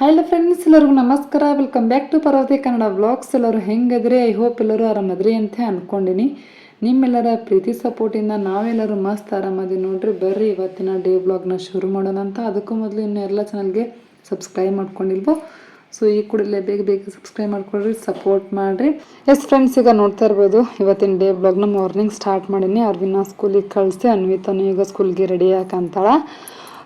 Hello friends ಎಲ್ಲರಿಗೂ ನಮಸ್ಕಾರ. Welcome back to Parvathi Kannada vlogs ಎಲ್ಲರೂ ಹೆಂಗದ್ರಿ? ಐ ಹೋಪ್ ಎಲ್ಲರೂ ಆರಾಮದ್ರಿ ಅಂತ ಅಂದ್ಕೊಂಡಿನಿ ನಿಮ್ಮೆಲ್ಲರ ಪ್ರೀತಿ ಸಪೋರ್ಟಿಂದ ನಾವೆಲ್ಲರೂ ಮಸ್ತ್ ಆರಾಮದಿ ನೋಡ್ರಿ. ಬರ್ರಿ, ಇವತ್ತಿನ ಡೇ ವ್ಲಾಗ್ನ ಶುರು ಮಾಡೋಣ ಅಂತ. ಅದಕ್ಕೂ ಮೊದಲು ಇನ್ನು ಎಲ್ಲ ಚಾನಲ್ಗೆ ಸಬ್ಸ್ಕ್ರೈಬ್ ಮಾಡ್ಕೊಂಡಿಲ್ವೋ? ಸೊ ಈ ಕೂಡಲೇ ಬೇಗ ಬೇಗ ಸಬ್ಸ್ಕ್ರೈಬ್ ಮಾಡ್ಕೊಳ್ರಿ ಸಪೋರ್ಟ್ ಮಾಡಿರಿ. ಎಸ್ ಫ್ರೆಂಡ್ಸ್ ಈಗ ನೋಡ್ತಾ ಇರ್ಬೋದು, ಇವತ್ತಿನ ಡೇ ಬ್ಲಾಗ್ನ ಮಾರ್ನಿಂಗ್ ಸ್ಟಾರ್ಟ್ ಮಾಡೀನಿ. ಅರ್ವಿನ ಸ್ಕೂಲಿಗೆ ಕಳಿಸಿ, ಅನ್ವಿತನು ಈಗ ಸ್ಕೂಲ್ಗೆ ರೆಡಿ ಹಾಕಂತಾಳ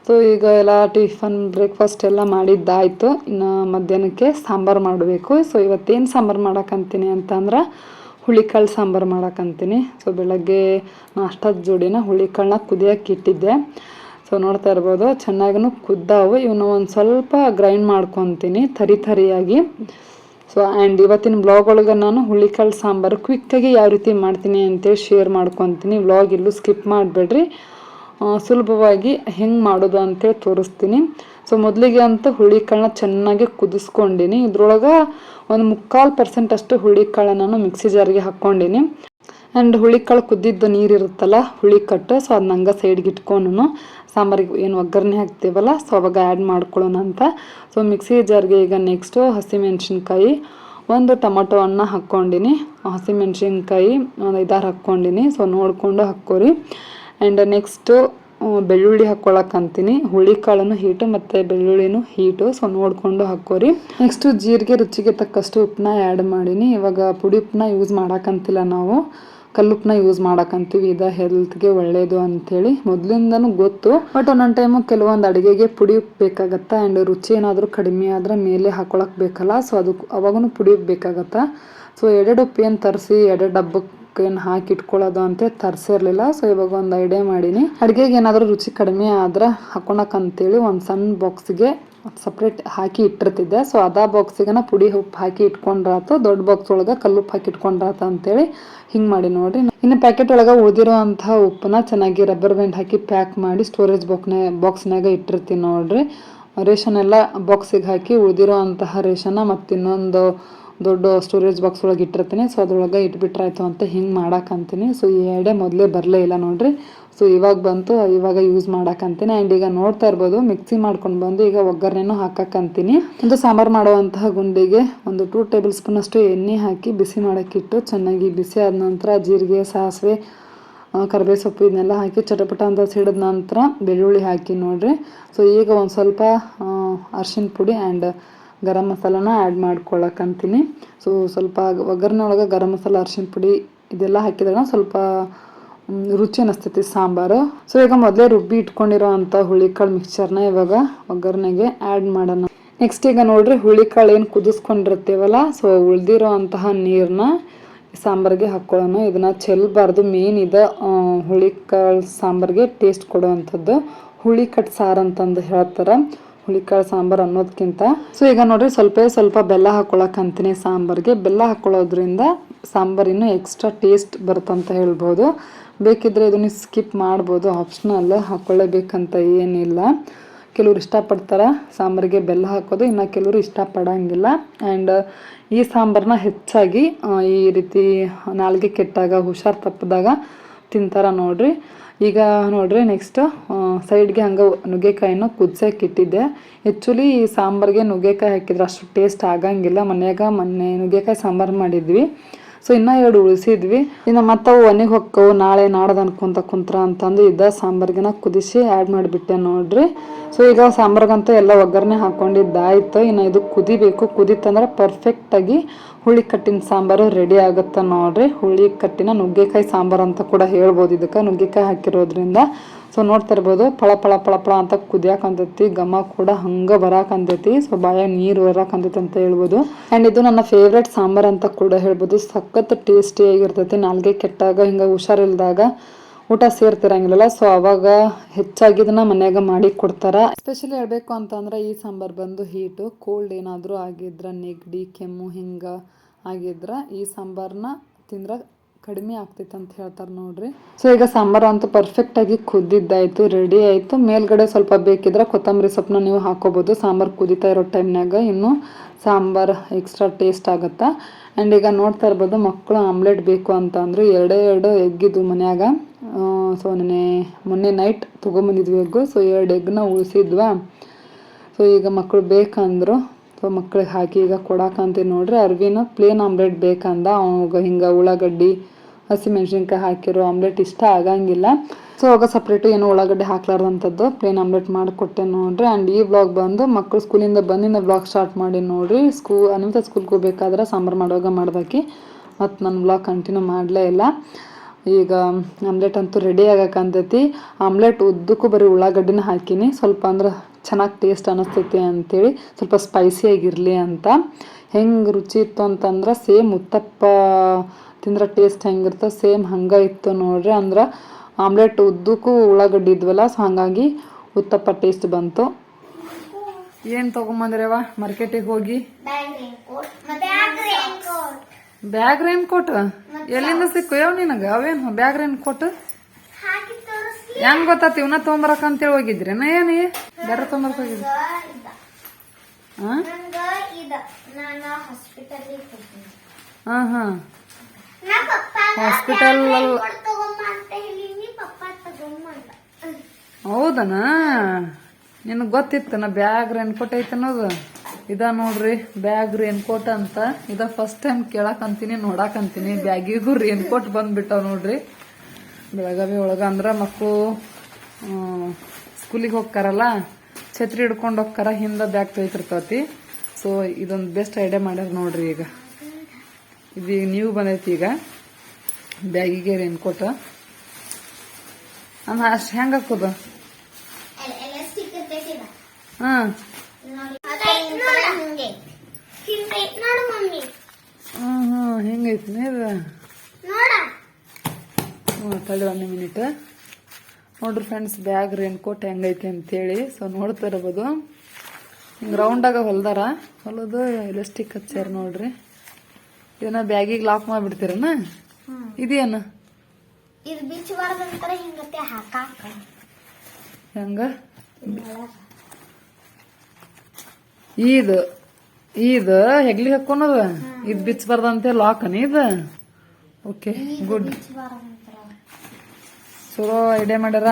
ಸೊ ಈಗ ಎಲ್ಲ ಟಿಫನ್ ಬ್ರೇಕ್ಫಾಸ್ಟ್ ಎಲ್ಲ ಮಾಡಿದ್ದಾಯಿತು. ಇನ್ನು ಮಧ್ಯಾಹ್ನಕ್ಕೆ ಸಾಂಬಾರು ಮಾಡಬೇಕು. ಸೊ ಇವತ್ತೇನು ಸಾಂಬಾರು ಮಾಡೋಕ್ಕಂತೀನಿ ಅಂತಂದ್ರೆ ಹುಳಿಕಾಳು ಸಾಂಬಾರು ಮಾಡೋಕ್ಕಂತೀನಿ ಸೊ ಬೆಳಗ್ಗೆ ನಾಷ್ಟದ ಜೋಡಿನ ಹುಳಿಕಾಳನ್ನ ಕುದಿಯೋಕೆ ಇಟ್ಟಿದ್ದೆ. ಸೊ ನೋಡ್ತಾ ಇರ್ಬೋದು ಚೆನ್ನಾಗೂ ಕುದ್ದಾವು. ಇವನ್ನ ಒಂದು ಸ್ವಲ್ಪ ಗ್ರೈಂಡ್ ಮಾಡ್ಕೊತೀನಿ ಥರಿ ಥರಿಯಾಗಿ ಸೊ ಆ್ಯಂಡ್ ಇವತ್ತಿನ ಬ್ಲಾಗ್ ಒಳಗೆ ನಾನು ಹುಳಿಕಾಳು ಸಾಂಬಾರು ಕ್ವಿಕ್ಕಾಗಿ ಯಾವ ರೀತಿ ಮಾಡ್ತೀನಿ ಅಂತೇಳಿ ಶೇರ್ ಮಾಡ್ಕೊತೀನಿ. ವ್ಲಾಗ್ ಇಲ್ಲೂ ಸ್ಕಿಪ್ ಮಾಡಬೇಡ್ರಿ. ಸುಲಭವಾಗಿ ಹೆಂಗೆ ಮಾಡೋದು ಅಂತೇಳಿ ತೋರಿಸ್ತೀನಿ. ಸೊ ಮೊದಲಿಗೆ ಅಂತ ಹುಳಿಕಾಳನ್ನ ಚೆನ್ನಾಗಿ ಕುದಿಸ್ಕೊಂಡಿನಿ. ಇದ್ರೊಳಗೆ ಒಂದು ಮುಕ್ಕಾಲು ಪರ್ಸೆಂಟ್ ಅಷ್ಟು ಹುಳಿಕಾಳನ್ನ ನಾನು ಮಿಕ್ಸಿ ಜಾರಿಗೆ ಹಾಕ್ಕೊಂಡಿನಿ. ಆ್ಯಂಡ್ ಹುಳಿಕಾಳು ಕುದ್ದಿದ್ದು ನೀರು ಇರುತ್ತಲ್ಲ, ಹುಳಿ ಕಟ್ಟು ಸೊ ಅದನ್ನ ಹಂಗೆ ಸೈಡ್ಗೆ ಇಟ್ಕೊಂಡು ಸಾಂಬಾರಿಗೆ ಏನು ಒಗ್ಗರಣೆ ಹಾಕ್ತೀವಲ್ಲ ಸೊ ಅವಾಗ ಆ್ಯಡ್ ಮಾಡ್ಕೊಳ್ಳೋಣ ಅಂತ. ಸೊ ಮಿಕ್ಸಿ ಜಾರ್ಗೆ ಈಗ ನೆಕ್ಸ್ಟು ಹಸಿಮೆಣ್ಸಿನ್ಕಾಯಿ, ಒಂದು ಟೊಮಟೊ ಅನ್ನ ಹಾಕ್ಕೊಂಡಿನಿ. ಹಸಿಮೆಣ್ಸಿನ್ಕಾಯಿ ಒಂದು ಐದಾರು ಹಾಕ್ಕೊಂಡಿನಿ. ಸೊ ನೋಡಿಕೊಂಡು ಹಾಕ್ಕೋರಿ. ಆ್ಯಂಡ್ ನೆಕ್ಸ್ಟು ಬೆಳ್ಳುಳ್ಳಿ ಹಾಕ್ಕೊಳಕ್ಕಂತೀನಿ ಹುಳಿಕಾಳನ್ನು ಹೀಟು ಮತ್ತು ಬೆಳ್ಳುಳ್ಳಿನೂ ಹೀಟು ಸೊ ನೋಡಿಕೊಂಡು ಹಾಕೋರಿ. ನೆಕ್ಸ್ಟು ಜೀರಿಗೆ ರುಚಿಗೆ ತಕ್ಕಷ್ಟು ಉಪ್ಪನ್ನ ಆ್ಯಡ್ ಮಾಡೀನಿ. ಇವಾಗ ಪುಡಿ ಉಪ್ಪನ್ನ ಯೂಸ್ ಮಾಡೋಕ್ಕಂತಿಲ್ಲ ನಾವು. ಕಲ್ಲುಪ್ಪನ್ನ ಯೂಸ್ ಮಾಡೋಕ್ಕಂತೀವಿ ಇದು ಹೆಲ್ತ್ಗೆ ಒಳ್ಳೆಯದು ಅಂಥೇಳಿ ಮೊದಲಿಂದನೂ ಗೊತ್ತು. ಬಟ್ ಒಂದೊಂದು ಟೈಮು ಕೆಲವೊಂದು ಅಡುಗೆಗೆ ಪುಡಿ ಉಪ್ಪು ಬೇಕಾಗತ್ತೆ? ಆ್ಯಂಡ್ ರುಚಿ ಏನಾದರೂ ಕಡಿಮೆ ಆದರೆ ಮೇಲೆ ಹಾಕೊಳಕ್ಕೆ ಬೇಕಲ್ಲ? ಸೊ ಅದಕ್ಕೆ ಅವಾಗೂ ಪುಡಿ ಉಪ್ಪು ಬೇಕಾಗತ್ತೆ? ಸೊ ಎರಡೆರಡು ಉಪ್ಪು ಏನು ತರಿಸಿ, ಎರಡೆರಡು ಡಬ್ಬಕ್ಕೆ ಏನು ಹಾಕಿ ಇಟ್ಕೊಳ್ಳೋದು ಅಂತ ತರಿಸಿರ್ಲಿಲ್ಲ. ಸೊ ಇವಾಗ ಒಂದು ಐಡಿಯಾ ಮಾಡೀನಿ. ಅಡುಗೆಗೆ ಏನಾದರೂ ರುಚಿ ಕಡಿಮೆ ಆದ್ರೆ ಹೇಳಿ ಒಂದು ಸಣ್ಣ ಬಾಕ್ಸ್ಗೆ ಸಪ್ರೇಟ್ ಹಾಕಿ ಇಟ್ಟಿರ್ತಿದ್ದೆ. ಸೊ ಅದ ಬಾಕ್ಸಿಗೆ ಪುಡಿ ಉಪ್ಪು ಹಾಕಿ ಇಟ್ಕೊಂಡ್ರಾತು, ದೊಡ್ಡ ಬಾಕ್ಸ್ ಒಳಗೆ ಕಲ್ಲುಪ್ಪು ಹಾಕಿ ಇಟ್ಕೊಂಡ್ರಾತ ಅಂತೇಳಿ ಹಿಂಗೆ ಮಾಡಿ ನೋಡ್ರಿ. ಇನ್ನು ಪ್ಯಾಕೆಟ್ ಒಳಗೆ ಉಳಿದಿರೋ ಅಂತಹ ಉಪ್ಪನ್ನ ಚೆನ್ನಾಗಿ ರಬ್ಬರ್ ಬ್ಯಾಂಡ್ ಹಾಕಿ ಪ್ಯಾಕ್ ಮಾಡಿ ಸ್ಟೋರೇಜ್ ಬಾಕ್ನ ಬಾಕ್ಸ್ನಾಗ ಇಟ್ಟಿರ್ತೀನಿ ನೋಡ್ರಿ. ರೇಷನ್ ಎಲ್ಲ ಬಾಕ್ಸಿಗೆ ಹಾಕಿ ಉಳಿದಿರೋ ಅಂತಹ ರೇಷನ್ನ ಮತ್ತು ಇನ್ನೊಂದು ದೊಡ್ಡ ಸ್ಟೋರೇಜ್ ಬಾಕ್ಸ್ ಒಳಗೆ ಇಟ್ಟಿರ್ತೀನಿ. ಸೊ ಅದ್ರೊಳಗೆ ಇಟ್ಬಿಟ್ರಾಯ್ತು ಅಂತ ಹಿಂಗೆ ಮಾಡೋಕ್ಕಂತೀನಿ ಸೊ ಈ ಎರಡೇ ಮೊದಲೇ ಬರಲೇ ಇಲ್ಲ ನೋಡ್ರಿ. ಸೊ ಇವಾಗ ಬಂತು, ಇವಾಗ ಯೂಸ್ ಮಾಡೋಕ್ಕಂತೀನಿ ಆ್ಯಂಡ್ ಈಗ ನೋಡ್ತಾ ಇರ್ಬೋದು ಮಿಕ್ಸಿ ಮಾಡ್ಕೊಂಡು ಬಂದು ಈಗ ಒಗ್ಗರಣೆನೂ ಹಾಕಕ್ಕಂತೀನಿ ಒಂದು ಸಾಂಬಾರು ಮಾಡುವಂತಹ ಗುಂಡಿಗೆ ಒಂದು ಟೂ ಟೇಬಲ್ ಸ್ಪೂನ್ ಅಷ್ಟು ಎಣ್ಣೆ ಹಾಕಿ ಬಿಸಿ ಮಾಡೋಕ್ಕಿಟ್ಟು ಚೆನ್ನಾಗಿ ಬಿಸಿ ಆದ ನಂತರ ಜೀರಿಗೆ, ಸಾಸಿವೆ ಕರಿಬೇವು ಸೊಪ್ಪು ಇದನ್ನೆಲ್ಲ ಹಾಕಿ ಚಟಪಟ ಅಂತ ಸಿಡಿದ ನಂತರ ಬೆಳ್ಳುಳ್ಳಿ ಹಾಕಿ ನೋಡ್ರಿ. ಸೊ ಈಗ ಒಂದು ಸ್ವಲ್ಪ ಅರ್ಶಿನ ಪುಡಿ ಆ್ಯಂಡ್ ಗರಂ ಮಸಾಲನ ಆ್ಯಡ್ ಮಾಡ್ಕೊಳಕ್ಕಂತೀನಿ. ಸೊ ಸ್ವಲ್ಪ ಒಗ್ಗರಣೆ ಒಳಗೆ ಗರಂ ಮಸಾಲ ಅರ್ಶಿನ ಪುಡಿ ಇದೆಲ್ಲ ಹಾಕಿದಾಗ ಸ್ವಲ್ಪ ರುಚಿ ಅನ್ನಿಸ್ತೈತಿ ಸಾಂಬಾರು. ಸೊ ಈಗ ಮೊದಲೇ ರುಬ್ಬಿ ಇಟ್ಕೊಂಡಿರೋ ಅಂಥ ಹುಳಿಕಾಳು ಮಿಕ್ಸ್ಚರ್ನ ಇವಾಗ ಒಗ್ಗರಣೆಗೆ ಆ್ಯಡ್ ಮಾಡೋಣ. ನೆಕ್ಸ್ಟ್ ಈಗ ನೋಡ್ರಿ ಹುಳಿಕಾಳು ಏನು ಕುದಿಸ್ಕೊಂಡಿರ್ತೀವಲ್ಲ ಸೊ ಉಳ್ದಿರೋ ಅಂತಹ ನೀರನ್ನ ಸಾಂಬಾರಿಗೆ ಹಾಕ್ಕೊಳ್ಳೋಣ. ಇದನ್ನ ಚೆಲ್ಲಬಾರ್ದು ಮೇನ್ ಇದು ಹುಳಿಕಾಳು ಸಾಂಬಾರಿಗೆ ಟೇಸ್ಟ್ ಕೊಡುವಂಥದ್ದು ಹುಳಿ ಕಟ್ ಸಾರು ಅಂತಂದು ಹೇಳ್ತಾರೆ. ಹುಳಿಕಾಳು, ಸಾಂಬಾರು ಅನ್ನೋದಕ್ಕಿಂತ ಸೊ ಈಗ ನೋಡ್ರಿ ಸ್ವಲ್ಪ ಸ್ವಲ್ಪ ಬೆಲ್ಲ ಹಾಕ್ಕೊಳಕ್ಕಂತೀನಿ ಸಾಂಬಾರಿಗೆ. ಬೆಲ್ಲ ಹಾಕೊಳ್ಳೋದ್ರಿಂದ ಸಾಂಬಾರು ಇನ್ನೂ ಎಕ್ಸ್ಟ್ರಾ ಟೇಸ್ಟ್ ಬರುತ್ತಂತ ಹೇಳ್ಬೋದು. ಬೇಕಿದ್ರೆ ಇದನ್ನು ಸ್ಕಿಪ್ ಮಾಡ್ಬೋದು. ಆಪ್ಷನಲ್ ಹಾಕ್ಕೊಳ್ಳೇಬೇಕಂತ ಏನಿಲ್ಲ. ಕೆಲವ್ರು ಇಷ್ಟಪಡ್ತಾರೆ ಸಾಂಬಾರಿಗೆ ಬೆಲ್ಲ ಹಾಕೋದು, ಇನ್ನು ಕೆಲವರು ಇಷ್ಟಪಡೋಂಗಿಲ್ಲ. ಆ್ಯಂಡ್ ಈ ಸಾಂಬಾರನ್ನ ಹೆಚ್ಚಾಗಿ ಈ ರೀತಿ ನಾಲ್ಗೆ ಕೆಟ್ಟಾಗ, ಹುಷಾರು ತಪ್ಪಿದಾಗ ತಿಂತಾರೆ ನೋಡ್ರಿ. ಈಗ ನೋಡ್ರಿ ನೆಕ್ಸ್ಟ್ ಸೈಡ್ಗೆ ಹಂಗೆ ನುಗ್ಗೆಕಾಯಿನ ಕುದ್ಸಕ್ಕೆ ಇಟ್ಟಿದ್ದೆ. ಆ್ಯಕ್ಚುಲಿ ಈ ಸಾಂಬಾರಿಗೆ ನುಗ್ಗೆಕಾಯಿ ಹಾಕಿದ್ರೆ ಅಷ್ಟು ಟೇಸ್ಟ್ ಆಗಂಗಿಲ್ಲ. ಮನೆಯಾಗ ಮೊನ್ನೆ ನುಗ್ಗೆಕಾಯಿ ಸಾಂಬಾರು ಮಾಡಿದ್ವಿ. ಸೊ ಇನ್ನೂ ಎರಡು ಉಳಿಸಿದ್ವಿ. ಇನ್ನು ಮತ್ತೆ ಅವು ಒಣಗಿ ಹೊಕ್ಕವು. ನಾಳೆ ನಾಡ್ದು ಅನ್ಕೊಂತ ಕುಂತ್ರ ಅಂತಂದು ಇದ್ದ ಸಾಂಬಾರ್ಗೆನ ಕುದಿಸಿ ಆ್ಯಡ್ ಮಾಡಿಬಿಟ್ಟೆ ನೋಡ್ರಿ. ಸೊ ಈಗ ಸಾಂಬಾರ್ಗಂತೂ ಎಲ್ಲ ಒಗ್ಗರಣೆ ಹಾಕ್ಕೊಂಡಿದ್ದಾಯಿತು ಇನ್ನು ಇದು ಕುದಿಬೇಕು. ಕುದಿತಂದ್ರೆ ಪರ್ಫೆಕ್ಟಾಗಿ ಹುಳಿ ಕಟ್ಟಿನ ಸಾಂಬಾರು ರೆಡಿ ಆಗುತ್ತೆ ನೋಡ್ರಿ. ಹುಳಿ ಕಟ್ಟಿನ ನುಗ್ಗೆಕಾಯಿ ಸಾಂಬಾರು ಅಂತ ಕೂಡ ಹೇಳ್ಬೋದು ಇದಕ್ಕೆ. ನುಗ್ಗೆಕಾಯಿ ಹಾಕಿರೋದ್ರಿಂದ ಸೊ ನೋಡ್ತಾ ಇರ್ಬೋದು, ಪಳ ಪಳ ಪಳ ಪಳ ಅಂತ ಕುದಿಯಾಕಂತೈತಿ ಘಮ ಕೂಡ ಹಂಗೆ ಬರಾಕಂತೈತಿ ಸೊ ಬಾಯ ನೀರು ಬರಾಕಂತೈತಿ ಅಂತ ಹೇಳ್ಬೋದು. ಆ್ಯಂಡ್ ಇದು ನನ್ನ ಫೇವ್ರೆಟ್ ಸಾಂಬಾರು ಅಂತ ಕೂಡ ಹೇಳ್ಬೋದು. ಸಖತ್ ಟೇಸ್ಟಿಯಾಗಿರ್ತೈತಿ ನಾಲ್ಗೆ ಕೆಟ್ಟಾಗ ಹಿಂಗೆ ಹುಷಾರಿಲ್ದಾಗ ಊಟ ಸೇರ್ತಿರಂಗಿಲ್ಲ ಸೊ ಅವಾಗ ಹೆಚ್ಚಾಗಿ ಇದನ್ನ ಮನ್ಯಾಗ ಮಾಡಿ ಕೊಡ್ತಾರ. ಎಸ್ಪೆಷಲಿ ಹೇಳ್ಬೇಕು ಅಂತಂದ್ರೆ ಈ ಸಾಂಬಾರ್ ಬಂದು ಹೀಟು ಕೋಲ್ಡ್ ಏನಾದರೂ ಆಗಿದ್ರೆ ನೆಗಡಿ, ಕೆಮ್ಮು ಹಿಂಗೆ ಆಗಿದ್ರೆ ಈ ಸಾಂಬಾರ್ನ ತಿಂದ್ರೆ ಕಡಿಮೆ ಆಗ್ತೈತೆ ಅಂತ ಹೇಳ್ತಾರೆ ನೋಡ್ರಿ. ಸೊ ಈಗ ಸಾಂಬಾರು ಅಂತೂ ಪರ್ಫೆಕ್ಟಾಗಿ ಕುದ್ದಿದ್ದಾಯ್ತು ರೆಡಿ ಆಯಿತು. ಮೇಲ್ಗಡೆ ಸ್ವಲ್ಪ ಬೇಕಿದ್ರೆ ಕೊತ್ತಂಬರಿ ಸೊಪ್ಪನ್ನ ನೀವು ಹಾಕೋಬೋದು. ಸಾಂಬಾರು ಕುದಿತಾ ಇರೋ ಟೈಮ್ನಾಗ ಇನ್ನು ಸಾಂಬಾರು ಎಕ್ಸ್ಟ್ರಾ ಟೇಸ್ಟ್ ಆಗುತ್ತೆ. ಆ್ಯಂಡ್ ಈಗ ನೋಡ್ತಾ ಇರ್ಬೋದು ಮಕ್ಕಳು ಆಮ್ಲೆಟ್ ಬೇಕು ಅಂತ ಎರಡು ಎರಡು ಎರಡು ಎಗ್ಗಿದ್ದು ಮನ್ಯಾಗ. ಸೊ ನೆನೆ ಮೊನ್ನೆ ನೈಟ್ ತೊಗೊಂಬಂದಿದ್ವಿ ಎಗ್ಗು ಸೊ ಎರಡು ಎಗ್ನ ಉಳಿಸಿದ್ವಾ. ಸೊ ಈಗ ಮಕ್ಕಳು ಬೇಕಂದ್ರು ಸೊ ಮಕ್ಳಿಗೆ ಹಾಕಿ ಈಗ ಕೊಡಕಂತ ನೋಡ್ರಿ. ಅರ್ವಿನ ಪ್ಲೇನ್ ಆಮ್ಲೆಟ್ ಬೇಕಂದ. ಅವಾಗ ಹಿಂಗೆ ಉಳ್ಳಾಗಡ್ಡಿ ಹಸಿಮೆಣ್ಸಿನ್ಕಾಯಿ ಹಾಕಿರೋ ಆಮ್ಲೆಟ್ ಇಷ್ಟ ಆಗಂಗಿಲ್ಲ. ಸೊ ಆಗ ಸಪ್ರೇಟ್ ಏನು ಉಳ್ಳಾಗಡ್ಡೆ ಹಾಕ್ಲಾರ್ದಂಥದ್ದು. ಪ್ಲೇನ್ ಆಮ್ಲೆಟ್ ಮಾಡಿಕೊಟ್ಟೆ ನೋಡ್ರಿ. ಆ್ಯಂಡ್ ಈ ಬ್ಲಾಗ್ ಬಂದು ಮಕ್ಕಳು ಸ್ಕೂಲಿಂದ ಬಂದಿಂದ ಬ್ಲಾಗ್ ಸ್ಟಾರ್ಟ್ ಮಾಡಿ ನೋಡ್ರಿ. ಸ್ಕೂ ಅನಿಮಿತ ಸ್ಕೂಲ್ಗೆ ಹೋಗ್ಬೇಕಾದ್ರೆ ಸಾಂಬಾರು ಮಾಡುವಾಗ ಮಾಡ್ದಾಕಿ ಮತ್ತು ನನ್ನ ಬ್ಲಾಗ್ ಕಂಟಿನ್ಯೂ ಮಾಡಲೇ ಇಲ್ಲ. ಈಗ ಆಮ್ಲೆಟ್ ಅಂತೂ ರೆಡಿ ಆಗಕ್ಕಂತೈತಿ ಆಮ್ಲೆಟ್ ಉದ್ದಕ್ಕೂ ಬರೀ ಉಳ್ಳಾಗಡ್ಡಿನ ಹಾಕಿನಿ. ಸ್ವಲ್ಪ ಅಂದ್ರೆ ಚೆನ್ನಾಗಿ ಟೇಸ್ಟ್ ಅನ್ನಿಸ್ತೈತಿ ಅಂಥೇಳಿ ಸ್ವಲ್ಪ ಸ್ಪೈಸಿಯಾಗಿರಲಿ ಅಂತ. ಹೆಂಗೆ ರುಚಿ ಇತ್ತು ಅಂತಂದ್ರೆ ಸೇಮ್ ಉತ್ತಪ್ಪ ತಿಂದ್ರೆ ಟೇಸ್ಟ್ ಹೆಂಗಿರ್ತದೆ ಸೇಮ್ ಹಂಗೆ ಇತ್ತು ನೋಡ್ರಿ. ಅಂದ್ರೆ ಆಮ್ಲೆಟ್ ಉದ್ದಕ್ಕೂ ಉಳ್ಳಾಗಡ್ಡಿ ಇದ್ವಲ್ಲ ಸೊ ಹಾಗಾಗಿ ಉತ್ತಪ್ಪ ಟೇಸ್ಟ್ ಬಂತು. ಏನು ತೊಗೊಂಬಂದ್ರವ ಮಾರ್ಕೆಟಿಗೆ ಹೋಗಿ? ಬ್ಯಾಗ್ ರೇನ್ ಕೋಟ್ ಎಲ್ಲಿಂದ ಸಿಕ್ಕು? ಯಾವ ನಿನಗೆ? ಅವೇನು? ಬ್ಯಾಗ್ ರೇನ್ ಕೋಟ್ ಹೆಂಗ್ ಗೊತ್ತಾತಿ? ಇವನ್ನ ತೊಗೊಂಬರಕ ಅಂತೇಳಿ ಹೋಗಿದ್ರೇನ ಏನು ಬೇರೆ ತೊಗೊಂಬರಕ್ ಹೋಗಿದ್ರಿ. ಹಾಂ ಹಾ ಹಾ. ಅಂದ. ಹೌದನ? ನಿನಗೆ ಗೊತ್ತಿತ್ತು ನಾ ಬ್ಯಾಗ್ ರೇನ್ ಕೋಟ್ ಐತೆ ಅನ್ನೋದು. ಇದ ನೋಡ್ರಿ ಬ್ಯಾಗ್ ರೇನ್ ಕೋಟ್ ಅಂತ. ಇದ ಫಸ್ಟ್ ಟೈಮ್ ಕೇಳಕಂತೀನಿ ನೋಡಾಕಂತೀನಿ. ಬ್ಯಾಗಿಗೂ ರೇನ್ ಕೋಟ್ ಬಂದ್ಬಿಟ್ಟವ್ ನೋಡ್ರಿ. ಬೆಳಗಾವಿ ಒಳಗ ಅಂದ್ರ ಮಕ್ಕಳು ಸ್ಕೂಲಿಗೆ ಹೋಗ್ತಾರಲ್ಲ ಛತ್ರಿ ಹಿಡ್ಕೊಂಡು ಹೋಗ್ತಾರ ಹಿಂದ ಬ್ಯಾಗ್ ತೊಯ್ತಿರ್ತತಿ. ಸೊ ಇದೊಂದು ಬೆಸ್ಟ್ ಐಡಿಯಾ ಮಾಡ್ಯಾರ ನೋಡ್ರಿ ಈಗ. ಇದು ನೀವು ಬಂದೈತಿ ಈಗ. ಬ್ಯಾಗಿಗೆ ರೇನ್ ಕೋಟ್ ಅಂದ್ರೆ ಅಷ್ಟು ಹೆಂಗೆ ಹಾಕೋದು? ಹಾಂ. ಹಾಂ ಹಾಂ ಹಿಂಗೈತ್ ಇದು ಹ್ಞೂ ಒಂದು ಮಿನಿಟ್ ನೋಡ್ರಿ ಫ್ರೆಂಡ್ಸ್ ಬ್ಯಾಗ್ ರೇನ್ ಕೋಟ್ ಹೆಂಗೈತಿ ಅಂತೇಳಿ. ಸೊ ನೋಡ್ತಾ ಇರ್ಬೋದು. ಹಿಂಗೆ ರೌಂಡಾಗ ಹೊಲ್ದಾರ. ಹೊಲದು ಎಲಾಸ್ಟಿಕ್ ಹಚ್ಚಾರ ನೋಡ್ರಿ. ಇದನ್ನ ಬ್ಯಾಗಿಗೆ ಲಾಕ್ ಮಾಡಿಬಿಡ್ತೀರನ? ಇದೇನು? ಇದು ಹಿಂಗತ್ತೆ ಹಾಕಾಕ ಹೆಂಗ? ಇದು ಇದು ಹೆಗ್ಲಿ ಹಾಕೋನದ? ಇದು ಬಿಚ್ಚಬಾರ್ದಂತೆ ಅನಿ ಇದು? ಓಕೆ ಗುಡ್ ಚಲೋ ಐಡಿಯಾ ಮಾಡ್ಯಾರ.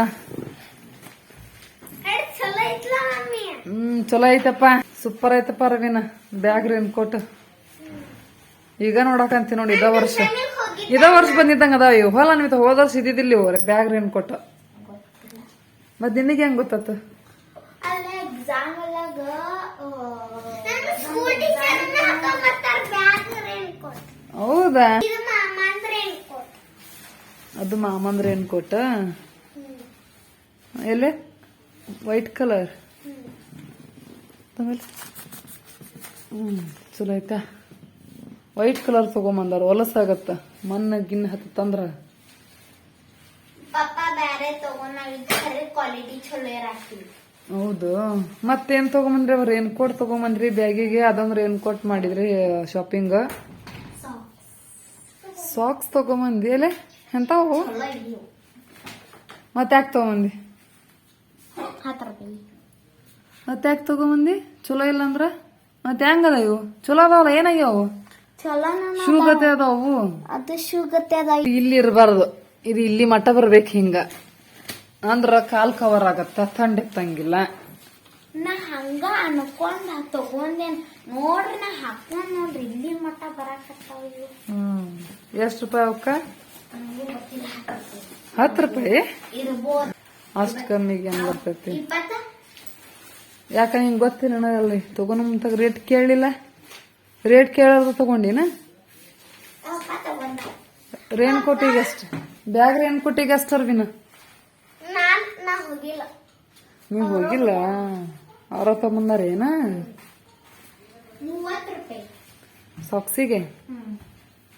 ಹ್ಮ್ ಚಲೋ ಐತಪ್ಪ. ಸೂಪರ್ ಐತಪ್ಪ ರವೀನ ಬ್ಯಾಗ್ ರೇನ್ ಕೋಟ್. ಈಗ ನೋಡಕಂತಿ ನೋಡಿ ಇದ ವರ್ಷ. ಇದ ವರ್ಷ ಬಂದಿದ್ದಂಗ ಅದಾವ ಇವು. ಹೊಲ ನಿಮಿತ್ತ ಹೋದ ವರ್ಷ ಇದ್ದಿದ್ದಿಲ್ಲ ಇವ್ರ ಬ್ಯಾಗ್ ರೇನ್ ಕೊಟ್ಟ? ಮತ್ ನಿನಗೆ ಹೆಂಗ್ ಗೊತ್ತ ಹೌದಾ? ಅದು ಮಾಮಂದ್ರ ಏನ್ ಕೊಟ್ಟ? ಎಲ್ಲಿ? White colour? ಆಮೇಲೆ ಹ್ಮ್ ಚಲೋ ಐತಾ. ವೈಟ್ ಕಲರ್ ತಗೊಂಬಂದಾರ ಹೊಲಸಾಗತ್ತ ಮಣ್ಣ ಗಿನ್ನ ಹತ್ತಂದ್ರ ಹೌದು. ಮತ್ತೇನ್ ತಗೊಂಬಂದ್ರಿ ಅವ್ರ? ರೇನ್ ಕೋಟ್ ತಗೊಂಬಂದ್ರಿ ಬ್ಯಾಗಿಗೆ. ಅದೊಂದ್ ರೇನ್ ಕೋಟ್ ಮಾಡಿದ್ರಿ ಶಾಪಿಂಗ್ ಸಾಕ್ಸ್ ತಗೊಂಬಂದಿ ಅಲ್ಲೇ ಎಂತಾವು ಮತ್ತೆ ಯಾಕೆ ತಗೊಂಬಂದಿ? ಮತ್ತೆ ಯಾಕೆ ತಗೊಂಬಂದಿ? ಚಲೋ ಇಲ್ಲ ಅಂದ್ರ ಮತ್ತೆ ಹೆಂಗದ ಇವು? ಚಲೋ ಅದಾವಲ್ಲ ಏನಾಗ್ಯಾವು ಶೂ ಗತೆ ಅದಾವು. ಅದು ಶೂ ಗತೆ ಅದ ಇಲ್ಲಿ ಇರಬಾರ್ದು. ಇದು ಇಲ್ಲಿ ಮಟ್ಟ ಬರ್ಬೇಕು ಹಿಂಗ. ಅಂದ್ರ ಕಾಲ್ ಕವರ್ ಆಗತ್ತ ತಂಡ ಇತ್ತಂಗಿಲ್ಲ. ನಾ ಹಂಗ ಅನ್ಕೊಂಡ್ ತಗೊಂಡೇನ್. ನೋಡ್ರಿ ನಾ ಹಾಕೊಂಡ್ ನೋಡ್ರಿ ಇಲ್ಲಿ ಮಟ್ಟ ಬರಾಕತ್ತಾವ ಹ್ಮ್. ಎಷ್ಟ್ ರೂಪಾಯಿ ಅವಕ್ಕ? ಹತ್ತು ರೂಪಾಯಿ? ಅಷ್ಟ್ ಕಮ್ಮಿಗೆ ಹೆಂಗ್ ಬರ್ತೈತಿ? ಯಾಕ ಹಿಂಗ್ ಗೊತ್ತಿಲ್ಲ ನನಗಲ್ಲಿ? ತಗೊಂಡ್ ರೇಟ್ ಕೇಳಲಿಲ್ಲ ರೇಟ್ ಕೇಳೋದು ತಗೊಂಡಿನ? ರೇನ್ಕೋಟಿಗೆ ಎಷ್ಟು ಬ್ಯಾಗ್ ರೇನ್ ಕೋಟಿಗೆ ಎಷ್ಟು ಅರ್ವಿನ? ನಾನ್ ನಾ ಹೋಗಿಲ್ಲ. ನೀವು ಹೋಗಿಲ್ಲ? ಅವ್ರ ತಗೊಂಬಂದಾರೇನ ಸಾಕ್ಸಿಗೆ? ಹ್ಮ್.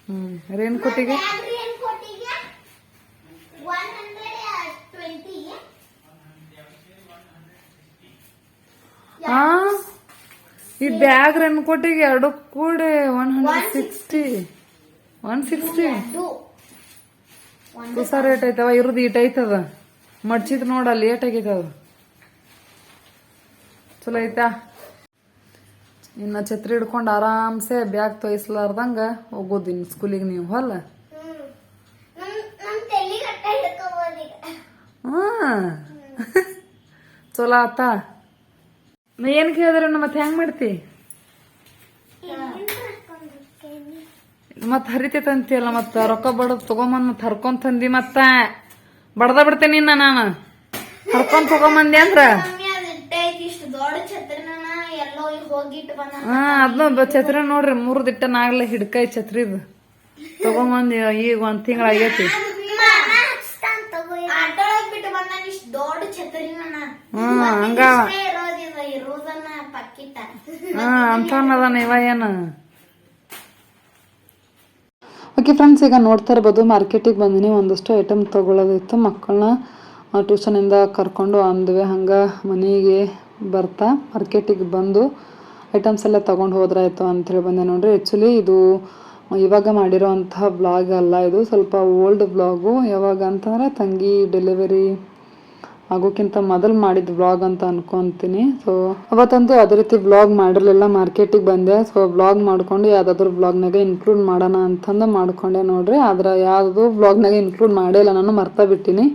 ಹ್ಮ್ ರೇನ್ ಕೋಟಿಗೆ ಬ್ಯಾಗ್ ಏನ್ ಕೊಟ್ಟಿಗೆ ಒನ್ ಹಂಡ್ರೆಡ್ ಹಾ? ಈ ಬ್ಯಾಗ್ ರನ್ ಕೊಟ್ಟಿಗೆ ಎರಡು ಕೂಡಿ one hundred sixty one sixty ಹೊಸ ರೇಟ್ ಐತವ ಇರುದು ಈಟ್ ಐತದ. ಮಡ್ಚಿದ್ ನೋಡ ಲೇಟ್ ಆಗೈತದ ಚಲೋ ಐತಾ? ಇನ್ನ ಛತ್ರಿ ಹಿಡ್ಕೊಂಡು ಆರಾಮ್ಸೆ ಬ್ಯಾಗ್ ತೊಯ್ಸ್ಲಾರ್ದಂಗ ಹೋಗೋದು ಇನ್ ಸ್ಕೂಲಿಗೆ ನೀವು ಹೊಲ್ಲ ಹಿಡ್ಕೋಬೋದೀಗ ಹ್ಮ್ ಚಲೋ ಆತ? ಏನು ಕೇಳಿದ್ರ ಮತ್ತೆ ಹೆಂಗ್ ಮಾಡ್ತಿ? ಮತ್ ಹರಿತೈತಂತಿಯಲ್ಲ ಮತ್ತ ರೊಕ್ಕ ಬಡದ್ ತಗೊಂಬಂದ್ ಮತ್ ಹರ್ಕೊಂಡ್ ತಂದಿ ಮತ್ತ. ಬಡದ ಬಿಡ್ತೇನೆ ನಿನ್ನ ನಾನು. ಹರ್ಕೊಂಡ್ ತಗೊಂಬಂದಿ ಅಂದ್ರ? ಹಾ ಅದನ್ನ ಛತ್ರಿ ನೋಡ್ರಿ ಮೂರ್ ದಿಟ್ಟ ನಾಗ್ಲೆ ಹಿಡ್ಕೈ ಛತ್ರಿದ್. ತಗೊಂಬಂದಿ ಈಗ ಒಂದ್ ತಿಂಗಳ ಆಗೈತಿ. ಹಂಗ ಇರೋದನ್ನ ಪಕ್ಕಿಟ್ಟ ಹಾ ಅಂತವನ್ನದಾನ ಇವ ಏನು? ಓಕೆ ಫ್ರೆಂಡ್ಸ್ ಈಗ ನೋಡ್ತಾ ಇರ್ಬೋದು ಮಾರ್ಕೆಟಿಗೆ ಬಂದಿನಿ. ಒಂದಷ್ಟು ಐಟಮ್ ತಗೊಳ್ಳೋದಿತ್ತು. ಮಕ್ಕಳನ್ನ ಟ್ಯೂಷನಿಂದ ಕರ್ಕೊಂಡು ಅಂದ್ವಿ. ಹಂಗೆ ಮನೆಗೆ ಬರ್ತಾ ಮಾರ್ಕೆಟಿಗೆ ಬಂದು ಐಟಮ್ಸ್ ಎಲ್ಲ ತೊಗೊಂಡು ಹೋದ್ರಾಯ್ತು ಹೇಳಿ ಬಂದೆ ನೋಡ್ರಿ. ಆ್ಯಕ್ಚುಲಿ ಇದು ಇವಾಗ ಮಾಡಿರೋವಂತಹ ಬ್ಲಾಗ್ ಅಲ್ಲ ಇದು. ಸ್ವಲ್ಪ ಓಲ್ಡ್ ಬ್ಲಾಗು ಯಾವಾಗ ಅಂತಂದ್ರೆ ತಂಗಿ ಡೆಲಿವರಿ ಆಗೋಕ್ಕಿಂತ ಮೊದಲು ಮಾಡಿದ ವ್ಲಾಗ್ ಅಂತ ಅನ್ಕೊಂತೀನಿ. ಸೊ ಅವತ್ತಂತೂ ಅದೇ ರೀತಿ ವ್ಲಾಗ್ ಮಾಡಿರಲಿಲ್ಲ ಮಾರ್ಕೆಟಿಗೆ ಬಂದೆ. ಸೊ ವ್ಲಾಗ್ ಮಾಡ್ಕೊಂಡು ಯಾವುದಾದ್ರೂ ವ್ಲಾಗ್ನಾಗ ಇನ್ಕ್ಲೂಡ್ ಮಾಡೋಣ ಅಂತಂದು ಮಾಡ್ಕೊಂಡೆ ನೋಡ್ರಿ. ಆದ್ರೆ ಯಾವುದು ವ್ಲಾಗ್ನಾಗ ಇನ್ಕ್ಲೂಡ್ ಮಾಡೇ ಇಲ್ಲ. ನಾನು ಮರ್ತಾ ಬಿಟ್ಟಿನಿ.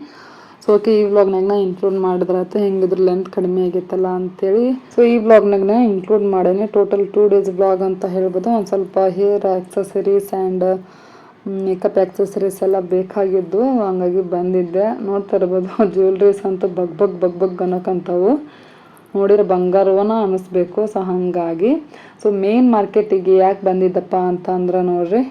ಸೊ ಓಕೆ ಈ ವ್ಲಾಗ್ನಾಗ ನಾ ಇನ್ಕ್ಲೂಡ್ ಮಾಡಿದ್ರಾಯ್ತು. ಹೆಂಗಿದ್ರ ಲೆಂತ್ ಕಡಿಮೆ ಆಗೈತಲ್ಲ ಅಂತೇಳಿ. ಸೊ ಈ ವ್ಲಾಗ್ನಾಗ ಇನ್ಕ್ಲೂಡ್ ಮಾಡೇನಿ. ಟೋಟಲ್ ಟೂ ಡೇಸ್ ವ್ಲಾಗ್ ಅಂತ ಹೇಳ್ಬೋದು. ಒಂದು ಸ್ವಲ್ಪ hair accessories and makeup accessories ಎಲ್ಲ ಬೇಕಾಗಿದ್ದು ಹಂಗಾಗಿ ಬಂದಿದ್ದೆ. ನೋಡ್ತಾ ಇರ್ಬೋದು ಜ್ಯುವೆಲ್ರೀಸ್ ಅಂತೂ ಬಗ್ ಬಗ್ ಬಗ್ ಬಗ್ ಅನ್ನೋಕ್ಕಂಥವು ನೋಡಿದ್ರೆ ಬಂಗಾರವನ ಅನ್ನಿಸ್ಬೇಕು ಸೊ ಹಾಗಾಗಿ. ಸೊ ಮೇನ್ ಮಾರ್ಕೆಟಿಗೆ ಯಾಕೆ ಬಂದಿದ್ದಪ್ಪ ಅಂತ ಅಂದ್ರೆ ನೋಡ್ರಿ,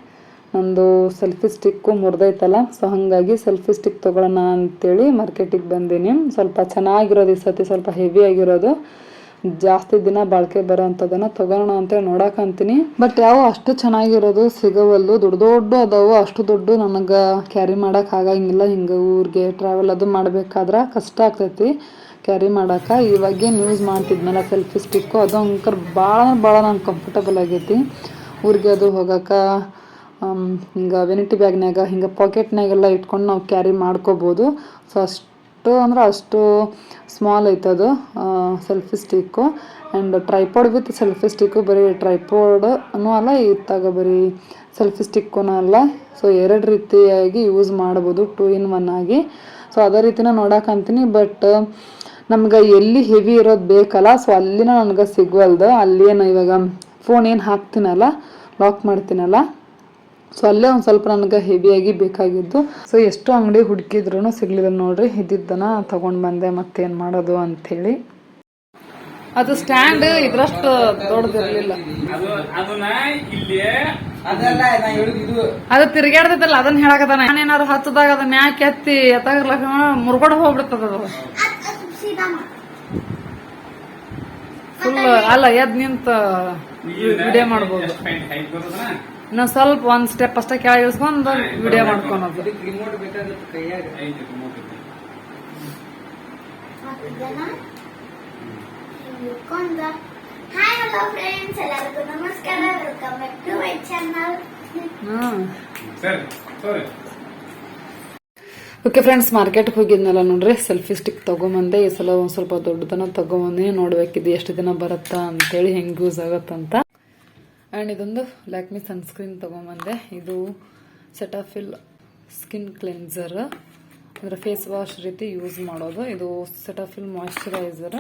ನಂದು ಸೆಲ್ಫಿ ಸ್ಟಿಕ್ಕು ಮುರಿದೈತಲ್ಲ ಸೊ ಹಾಗಾಗಿ ಸೆಲ್ಫಿ ಸ್ಟಿಕ್ ತೊಗೊಳ್ಳೋಣ ಅಂತೇಳಿ ಮಾರ್ಕೆಟಿಗೆ ಬಂದೀನಿ. ಸ್ವಲ್ಪ ಚೆನ್ನಾಗಿರೋದು ಈ ಸತಿ ಸ್ವಲ್ಪ ಹೆವಿ ಆಗಿರೋದು. ಜಾಸ್ತಿ ದಿನ ಬಾಳಿಕೆ ಬರೋ ತಗೋಣ ಅಂತೇಳಿ ನೋಡಕಂತೀನಿ ಬಟ್ ಯಾವ ಅಷ್ಟು ಚೆನ್ನಾಗಿರೋದು ಸಿಗವಲ್ದು, ದೊಡ್ಡ ದೊಡ್ಡ ಅದಾವು, ಅಷ್ಟು ದೊಡ್ಡ ನನಗೆ ಕ್ಯಾರಿ ಮಾಡೋಕೆ ಆಗಂಗಿಲ್ಲ. ಹಿಂಗೆ ಊರಿಗೆ ಟ್ರಾವೆಲ್ ಅದು ಮಾಡ್ಬೇಕಾದ್ರೆ ಕಷ್ಟ ಆಗ್ತೈತಿ ಕ್ಯಾರಿ ಮಾಡೋಕೆ. ಇವಾಗೇನು ಯೂಸ್ ಮಾಡ್ತಿದ್ಮೇಲೆ ಸೆಲ್ಫಿ ಸ್ಟಿಕ್ಕು ಅದು ಅಂಕರ್ ಭಾಳ ಭಾಳ ನಂಗೆ ಕಂಫರ್ಟಬಲ್ ಆಗೈತಿ. ಊರಿಗೆ ಅದು ಹೋಗಕ್ಕೆ ಹಿಂಗೆ ವೆನಿಟಿ ಬ್ಯಾಗ್ನಾಗ ಹಿಂಗೆ ಪಾಕೆಟ್ನಾಗೆಲ್ಲ ಇಟ್ಕೊಂಡು ನಾವು ಕ್ಯಾರಿ ಮಾಡ್ಕೋಬೋದು. ಸೊ ಅಷ್ಟು ಅಂದ್ರೆ ಅಷ್ಟು small ಐತದು selfie stick and tripod with selfie stick ಬರೀ ಟ್ರೈಪಾಡ್ ಅನ್ನೋ ಅಲ್ಲ ಇತ್ತಾಗ ಬರೀ ಸೆಲ್ಫಿ ಸ್ಟಿಕ್ಕೂ ಅಲ್ಲ. ಸೊ ಎರಡು ರೀತಿಯಾಗಿ ಯೂಸ್ ಮಾಡ್ಬೋದು ಟೂ ಇನ್ ಒನ್ ಆಗಿ. ಸೊ ಅದೇ ರೀತಿನ ನೋಡಕ್ಕಂತೀನಿ ಬಟ್ ನಮ್ಗೆ ಎಲ್ಲಿ ಹೆವಿ ಇರೋದು ಬೇಕಲ್ಲ ಸೊ ಅಲ್ಲಿನ ನನಗೆ ಸಿಗ್ವಲ್ದು. ಏನು ಇವಾಗ ಫೋನ್ ಏನು ಹಾಕ್ತೀನಲ್ಲ ಲಾಕ್ ಮಾಡ್ತೀನಲ್ಲ. ಸೊ ಅಲ್ಲೇ ಒಂದು ಸ್ವಲ್ಪ ನನಗೆ ಹೆವಿಯಾಗಿ ಬೇಕಾಗಿದ್ದು. ಸೊ ಎಷ್ಟು ಅಂಗಡಿ ಹುಡುಕಿದ್ರು ಸಿಗ್ಲಿಲ್ಲ ನೋಡ್ರಿ, ಇದ್ದಿದ್ದನ್ನ ತಗೊಂಡ್ ಬಂದೆ, ಮತ್ತೇನು ಮಾಡೋದು ಅಂಥೇಳಿ ಅದು ಸ್ಟ್ಯಾಂಡ್ ಇದ್ರಷ್ಟು ದೊಡ್ಡದಿರ್ಲಿಲ್ಲ. ಅದು ತಿರ್ಗಾಡ್ತೈತಲ್ಲ ಅದನ್ನ ಹೇಳಕತ್ತಾನ. ನಾನೇನಾರು ಹತ್ತದಾಗ ಅದನ್ನ ಮ್ಯಾಕ್ ಎತ್ತಿ ಎತ್ತಾಗಲಕ್ಕ ಮುರ್ಗಡ ಹೋಗ್ಬಿಡ್ತದ ಅದು. ಫುಲ್ ಅಲ್ಲ, ಎದ್ ನಿಂತ ವಿಡಿಯೋ ಮಾಡ್ಬೋದು. ಇನ್ನೊಂದ್ ಸ್ವಲ್ಪ ಒಂದ್ ಸ್ಟೆಪ್ ಅಷ್ಟೇ ಕೆಳಗೆ ಇಳಿಸ್ಕೊಂಡು ವಿಡಿಯೋ ಮಾಡ್ಕೊಳೋದು. ಇದಕ್ಕೆ ರಿಮೋಟ್ ಬೇಕಾಗುತ್ತೆ ಕೈಯಾಗ. ಐದು remote ಇದೆ. ಹಾಯ್ ಹಲೋ ಫ್ರೆಂಡ್ಸ್ ಎಲ್ಲರಿಗೂ ನಮಸ್ಕಾರ. Welcome to my channel hmm. ಸರಿ ಸರಿ ಓಕೆ ಫ್ರೆಂಡ್ಸ್ ಮಾರ್ಕೆಟ್ಗೆ ಹೋಗಿದ್ನಲ್ಲ ನೋಡ್ರಿ ಸೆಲ್ಫಿ ಸ್ಟಿಕ್ ತಗೊಂಬಂದೆ. ಈ ಸಲ ಒಂದು ಸ್ವಲ್ಪ ದೊಡ್ಡದನ್ನ ತಗೊಂಬಂದಿ. ನೋಡ್ಬೇಕಿದ್ದು ಎಷ್ಟು ದಿನ ಬರುತ್ತಾ ಅಂತೇಳಿ ಹೆಂಗೆ ಯೂಸ್ ಆಗತ್ತಂತ. ಆ್ಯಂಡ್ ಇದೊಂದು ಲ್ಯಾಕ್ಮಿ ಸನ್ಸ್ಕ್ರೀನ್ ತೊಗೊಂಬಂದೆ. ಇದು ಸೆಟಾಫಿಲ್ ಸ್ಕಿನ್ ಕ್ಲೆನ್ಸರ್ ಅಂದರೆ ಫೇಸ್ ವಾಶ್ ರೀತಿ ಯೂಸ್ ಮಾಡೋದು. ಇದು ಸೆಟಾಫಿಲ್ ಮಾಯಿಶ್ಚರೈಸರ್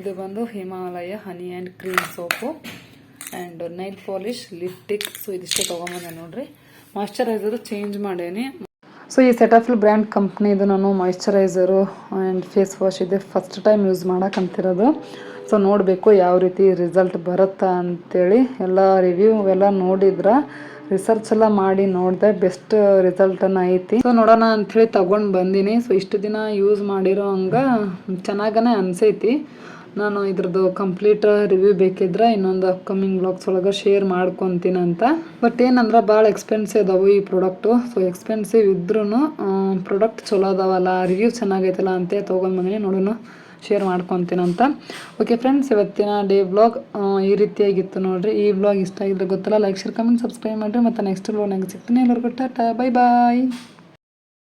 ಇದು ಬಂದು Himalaya honey and cream soap and night polish lipstick so ಇದಿಷ್ಟೇ ತೊಗೊಂಬಂದೆ ನೋಡ್ರಿ. ಮಾಯಿಶ್ಚರೈಸರು ಚೇಂಜ್ ಮಾಡೇನಿ. ಸೊ ಈ ಸೆಟಾಫಿಲ್ ಬ್ರ್ಯಾಂಡ್ ಕಂಪ್ನಿದು ನಾನು ಮಾಯಿಶ್ಚರೈಸರು ಆ್ಯಂಡ್ ಫೇಸ್ ವಾಶ್ ಇದೆ ಫಸ್ಟ್ ಟೈಮ್ ಯೂಸ್ ಮಾಡೋಕ್ಕಂತಿರೋದು ಸೊ ನೋಡಬೇಕು ಯಾವ ರೀತಿ ರಿಸಲ್ಟ್ ಬರುತ್ತಾ ಅಂತೇಳಿ ಎಲ್ಲ ರಿವ್ಯೂ ಎಲ್ಲ ನೋಡಿದ್ರ ರಿಸರ್ಚ್ ಎಲ್ಲ ಮಾಡಿ ನೋಡಿದೆ ಬೆಸ್ಟ್ ರಿಸಲ್ಟನ್ನು ಐತಿ. ಸೊ ನೋಡೋಣ ಅಂಥೇಳಿ ತಗೊಂಡು ಬಂದೀನಿ. ಸೊ ಇಷ್ಟು ದಿನ ಯೂಸ್ ಮಾಡಿರೋ ಹಂಗ ಚೆನ್ನಾಗನೇ ಅನ್ಸೈತಿ. ನಾನು ಇದ್ರದ್ದು ಕಂಪ್ಲೀಟ್ ರಿವ್ಯೂ ಬೇಕಿದ್ರೆ ಇನ್ನೊಂದು ಅಪ್ಕಮಿಂಗ್ ಬ್ಲಾಗ್ಸ್ ಒಳಗೆ ಶೇರ್ ಮಾಡ್ಕೊತೀನಂತ ಬಟ್ ಏನಂದ್ರೆ ಭಾಳ ಎಕ್ಸ್ಪೆನ್ಸಿವ್ ಅದಾವು ಈ ಪ್ರಾಡಕ್ಟು ಸೊ ಎಕ್ಸ್ಪೆನ್ಸಿವ್ ಇದ್ರೂ ಪ್ರಾಡಕ್ಟ್ ಚಲೋ ಅದಾವಲ್ಲ ರಿವ್ಯೂ ಚೆನ್ನಾಗೈತಲ್ಲ ಅಂತ ತೊಗೊಂಡು ಬಂದಿನಿ ನೋಡೋಣ ಶೇರ್ ಮಾಡ್ಕೊತೀನಂತ ಓಕೆ ಫ್ರೆಂಡ್ಸ್ ಇವತ್ತಿನ ಡೇ ಬ್ಲಾಗ್ ಈ ರೀತಿಯಾಗಿತ್ತು ನೋಡಿರಿ. ಈ ಬ್ಲಾಗ್ ಇಷ್ಟ ಆಗಿದ್ರೆ ಗೊತ್ತಲ್ಲ ಲೈಕ್ ಶೇರ್ ಕಮೆಂಟ್ ಸಬ್ಸ್ಕ್ರೈಬ್ ಮಾಡಿರಿ. ಮತ್ತು ನೆಕ್ಸ್ಟ್ ಬ್ಲಾಗ್ನಾಗ ಸಿಗ್ತೀನಿ ಎಲ್ಲರಿಗೂ. Tata bye bye